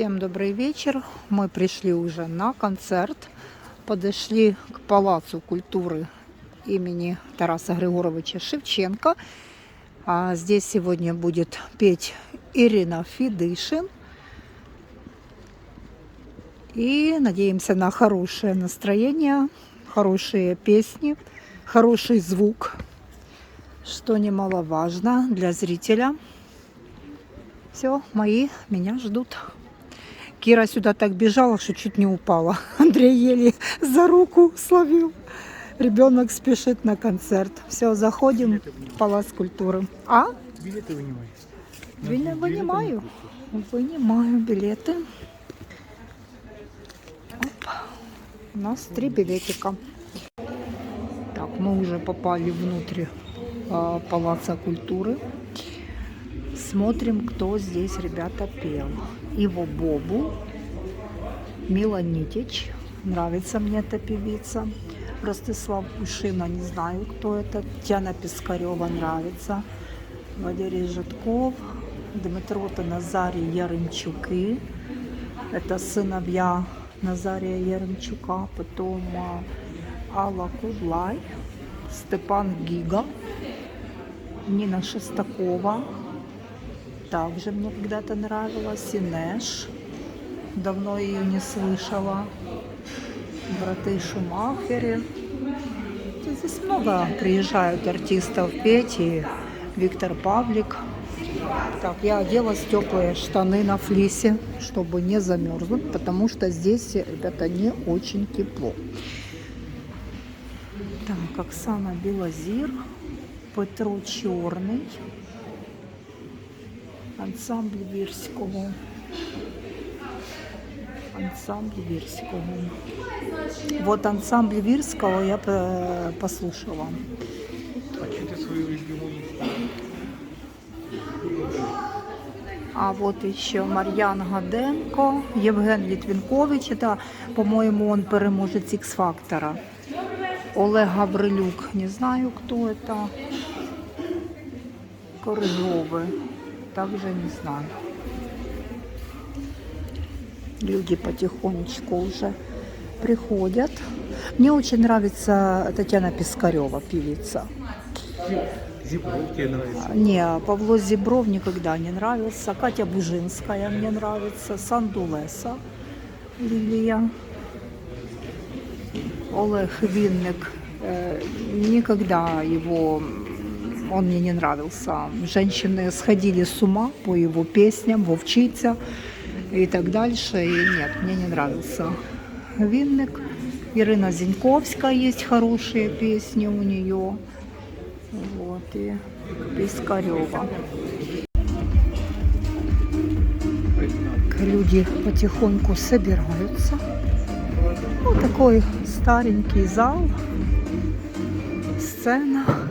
Всем добрый вечер. Мы пришли уже на концерт. Подошли к Палацу культуры имени Тараса Григоровича Шевченко. А здесь сегодня будет петь Ирина Фидышин. И надеемся на хорошее настроение, хорошие песни, хороший звук, что немаловажно для зрителя. Все, мои меня ждут. Кира сюда так бежала, что чуть не упала. Андрей еле за руку словил. Ребенок спешит на концерт. Все, заходим в Палац культуры. А? Билеты вынимай. Вильно вынимаю. Вынимаю билеты. Оп. У нас три билетика. Так, мы уже попали внутрь а, Палаца культуры. Смотрим, кто здесь, ребята, пел. Иво Бобу, Мила Нитич. Нравится мне эта певица. Ростислав Ушина, не знаю, кто это. Тяна Пискарева нравится. Валерий Житков, Дмитро та Назарий Яремчуки. Это сыновья Назария Яремчука. Потом а, Алла Кудлай, Степан Гига, Нина Шестакова. Также мне когда-то нравилась Инеш. Давно ее не слышала. Браты Шумахеры. Здесь много приезжают артистов петь. И Виктор Павлик. Так, я оделась в теплые штаны на флисе, чтобы не замерзнуть, потому что здесь, ребята, не очень тепло. Так, Оксана Белозир, Петро Черный, ансамбль Вірського. Ансамбль Вірського. Вот ансамбль Вірського я э, послушала. А что ты свою любимую А вот еще Мар'ян Гаденко, Євген Літвінкович, это, по-моему, он переможец X-фактора. Олег Гаврилюк, не знаю, кто это. Коржовы, Также не знаю. Люди потихонечку уже приходят. Мне очень нравится Татьяна Пискарева, певица. Зибров? Не, Павло Зебров никогда не нравился. Катя Бужинская мне нравится. Сандулеса Лилия. Олег Винник. э, Никогда его он мне не нравился. Женщины сходили с ума по его песням, вовчица и так дальше. И нет, мне не нравился Винник. Ирина Зиньковская есть хорошие песни у нее. Вот, и Пискарева. Люди потихоньку собираются. Вот такой старенький зал, сцена.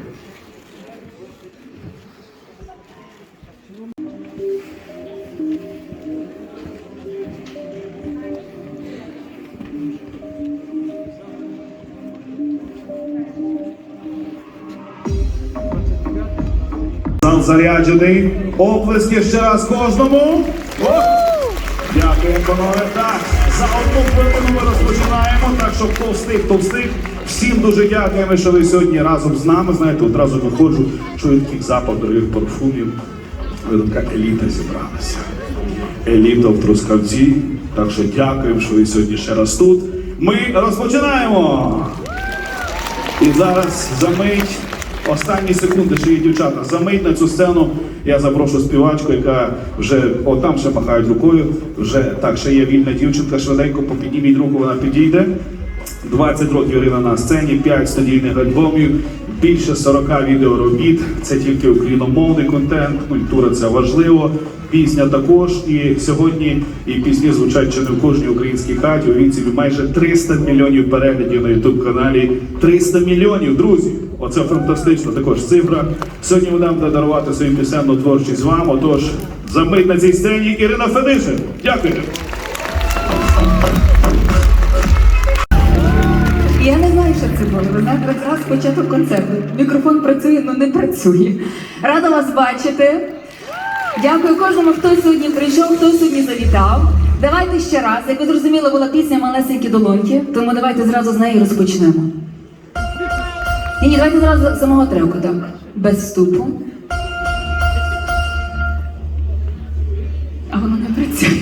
Зал заряджений. Оплески ще раз кожному. О! Дякую, панове. Так, за одну хвилину ми розпочинаємо. Так що хто встиг, то встиг. Всім дуже дякуємо, що ви сьогодні разом з нами. Знаєте, одразу виходжу, чую такий запах дорогих парфумів. Ви така еліта зібралася. Еліта в Трускавці. Так що дякуємо, що ви сьогодні ще раз тут. Ми розпочинаємо. І зараз за мить, останні секунди, ще є дівчата, за мить на цю сцену я запрошу співачку, яка вже отам ще махають рукою. Вже так, ще є вільна дівчинка, швиденько попідніміть руку, вона підійде. 20 років Ірина на сцені, 5 студійних альбомів, більше 40 відеоробіт. Це тільки україномовний контент, культура це важливо. Пісня також. І сьогодні і пісні звучать чи не в кожній українській хаті. Уявіть собі майже 300 мільйонів переглядів на youtube каналі. 300 мільйонів, друзі! Оце фантастично також цифра. Сьогодні будемо дарувати свою пісенну творчість з вами. Отож, за мить на цій сцені Ірина Федишин. Дякую. Я не знаю, що це було. Ви знаєте, якраз початок концерту. Мікрофон працює, але не працює. Рада вас бачити. Дякую кожному, хто сьогодні прийшов, хто сьогодні завітав. Давайте ще раз. Як ви зрозуміли, була пісня малесенькі долоньки, тому давайте зразу з неї розпочнемо. Ні, давайте зразу самого треку, так. Без вступу. А воно не працює.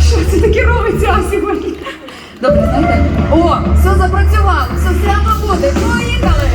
Що це таке робиться сьогодні? Добре, знаєте? О, все запрацювало, все свято буде. Поїхали!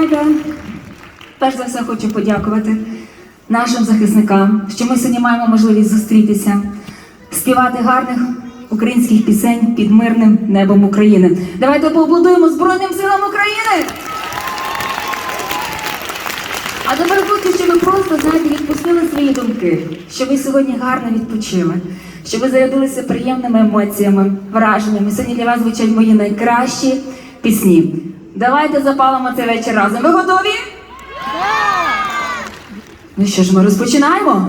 Насправді, перш за все хочу подякувати нашим захисникам, що ми сьогодні маємо можливість зустрітися, співати гарних українських пісень під мирним небом України. Давайте поаплодуємо Збройним силам України! А тепер хочу, щоб ви просто знаєте, відпустили свої думки, що ви сьогодні гарно відпочили, що ви зарядилися приємними емоціями, враженнями. Сьогодні для вас звучать мої найкращі пісні. Давайте запалимо цей вечір разом. Ви готові? Ну що ж, ми розпочинаємо?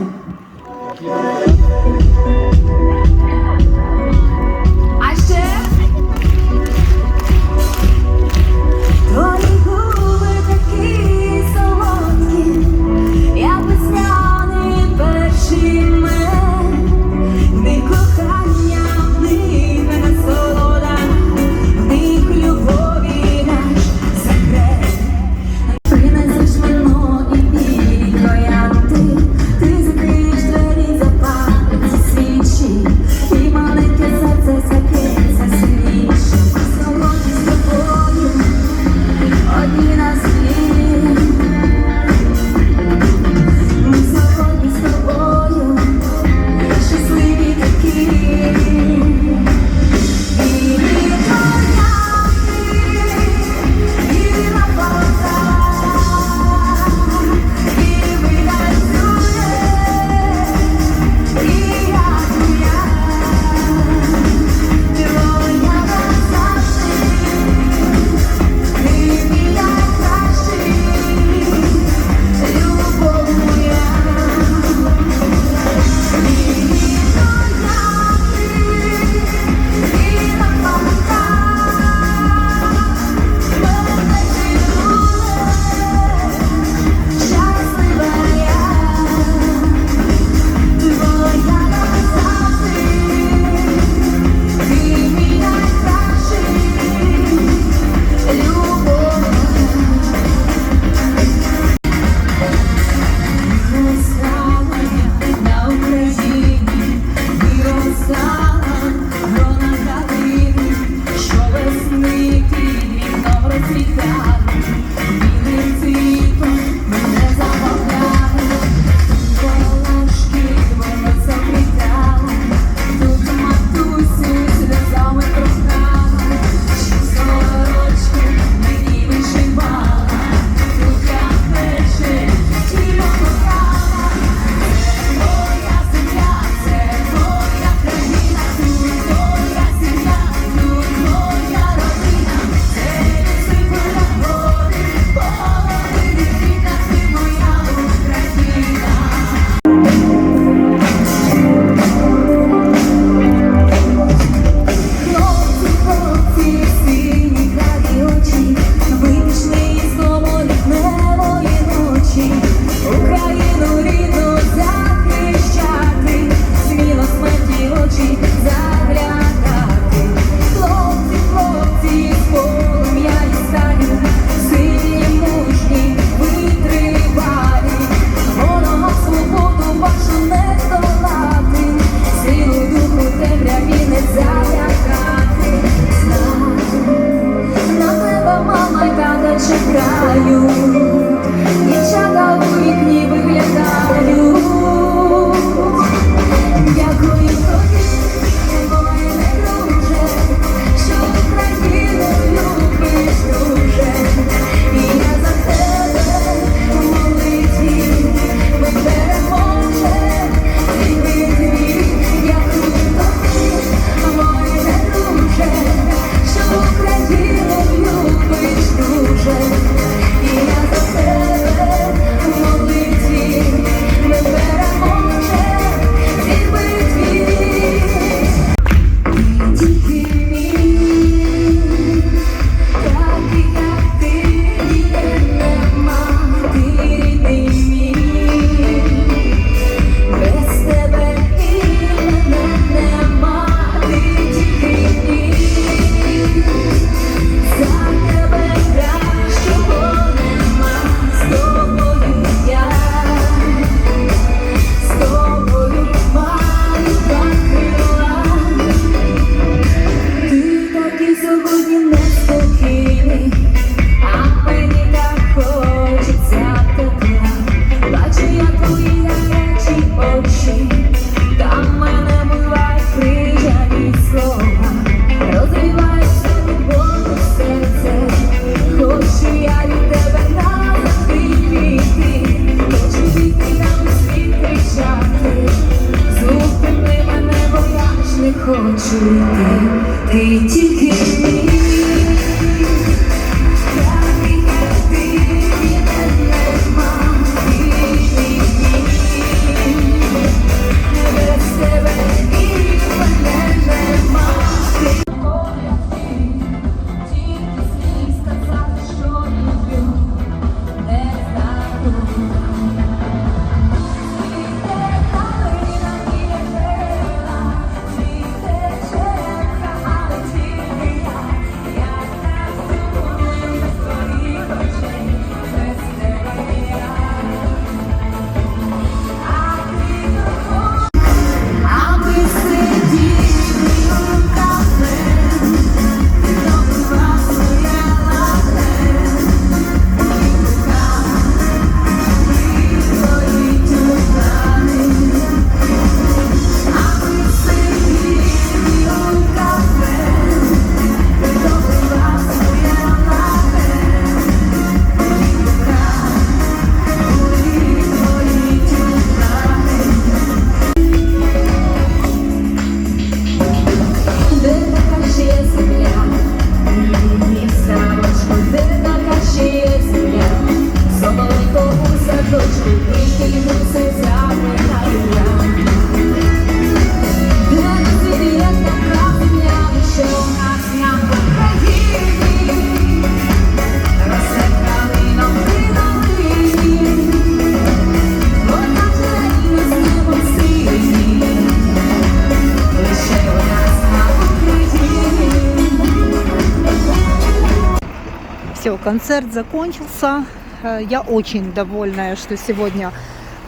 Все, концерт закончился. Э, Я очень довольная, что сегодня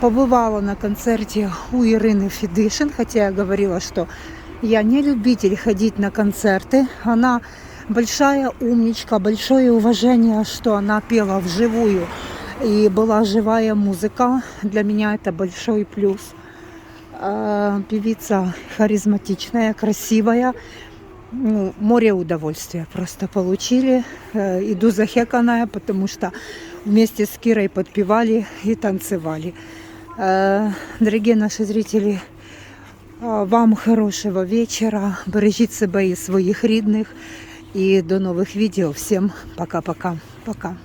побывала на концерте у Ирины Федышин, хотя я говорила, что я не любитель ходить на концерты. Она большая умничка, большое уважение, что она пела вживую и была живая музыка. Для меня это большой плюс. Э, Певица харизматичная, красивая. Ну, море удовольствия просто получили. Э, Иду захеканная, потому что вместе с Кирой подпевали и танцевали. Э, Дорогие наши зрители, э, вам хорошего вечера. Бережіть себе і своїх рідних. І до нових відео. Всім пока-пока. Пока.